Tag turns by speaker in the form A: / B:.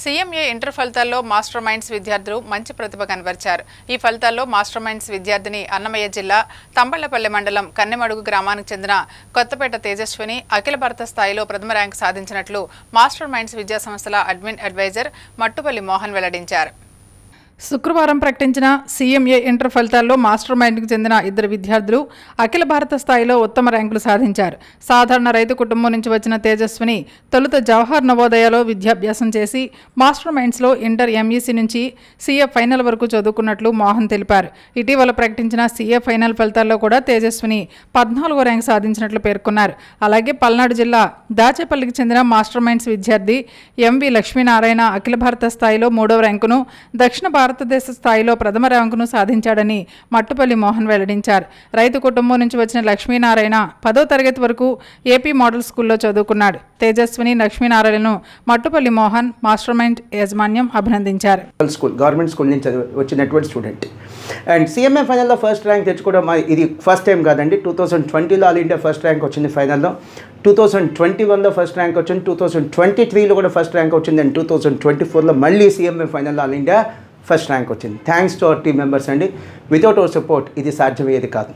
A: సీఎంఏ inter ఫలితాల్లో master minds విద్యార్థులు మంచి ప్రతిభ కనబరిచారు. ఈ ఫలితాల్లో మాస్టర్ మైండ్స్ విద్యార్థిని అన్నమయ్య జిల్లా తంబళ్ళపల్లి మండలం కన్నెమడుగు గ్రామానికి చెందిన కొత్తపేట తేజస్విని అఖిల భారత స్థాయిలో ప్రథమ ర్యాంకు సాధించినట్లు మాస్టర్ మైండ్స్ విద్యాసంస్థల అడ్మిన్ అడ్వైజర్ మట్టుపల్లి మోహన్ వెల్లడించారు. శుక్రవారం ప్రకటించిన సీఎంఏ ఇంటర్ ఫలితాల్లో మాస్టర్ మైండ్కు చెందిన ఇద్దరు విద్యార్థులు అఖిల భారత స్థాయిలో ఉత్తమ ర్యాంకులు సాధించారు. సాధారణ రైతు కుటుంబం నుంచి వచ్చిన తేజస్విని తొలుత జవహర్ నవోదయలో విద్యాభ్యాసం చేసి మాస్టర్ మైండ్స్లో ఇంటర్ ఎంఈసీ నుంచి సీఏ ఫైనల్ వరకు చదువుకున్నట్లు మోహన్ తెలిపారు. ఇటీవల ప్రకటించిన సీఏ ఫైనల్ ఫలితాల్లో కూడా తేజస్విని పద్నాలుగో ర్యాంక్ సాధించినట్లు పేర్కొన్నారు. అలాగే పల్నాడు జిల్లా దాచేపల్లికి చెందిన మాస్టర్ మైండ్స్ విద్యార్థి ఎంవి లక్ష్మీనారాయణ అఖిల భారత స్థాయిలో మూడవ ర్యాంకును దక్షిణ భారత భారతదేశ స్థాయిలో ప్రథమ ర్యాంకును సాధించాడని మట్టుపల్లి మోహన్ వెల్లడించారు. రైతు కుటుంబం నుంచి వచ్చిన లక్ష్మీనారాయణ పదో తరగతి వరకు ఏపీ మోడల్ స్కూల్లో చదువుకున్నాడు. తేజస్విని లక్ష్మీనారాయణను మట్టుపల్లి మోహన్ మాస్టర్ మైండ్ యాజమాన్యం అభినందించారు.
B: స్కూల్ గవర్నమెంట్ స్కూల్ నుంచి వచ్చినటువంటి స్టూడెంట్. అండ్ సీఎంఏ ఫైనల్లో ఫస్ట్ ర్యాంక్ తెచ్చుకోవడం ఇది ఫస్ట్ టైం కాదండి. టూ థౌసండ్ ట్వంటీలో ఆల్ ఇండియా ఫస్ట్ ర్యాంక్ వచ్చింది ఫైనల్లో. టూ థౌసండ్ ట్వంటీ వన్లో ఫస్ట్ ర్యాంక్ వచ్చింది. టూ థౌసండ్ ట్వంటీ త్రీలో కూడా ఫస్ట్ ర్యాంక్ వచ్చింది అండ్ టూ థౌసండ్ ట్వంటీ ఫోర్లో మళ్ళీ సీఎంఏ ఫైనల్లో ఆల్ ఇండియా ఫస్ట్ ర్యాంక్ వచ్చింది. Thanks to our team members అండి. వితౌట్ అవర్ సపోర్ట్ ఇది సాధ్యమయ్యేది కాదు.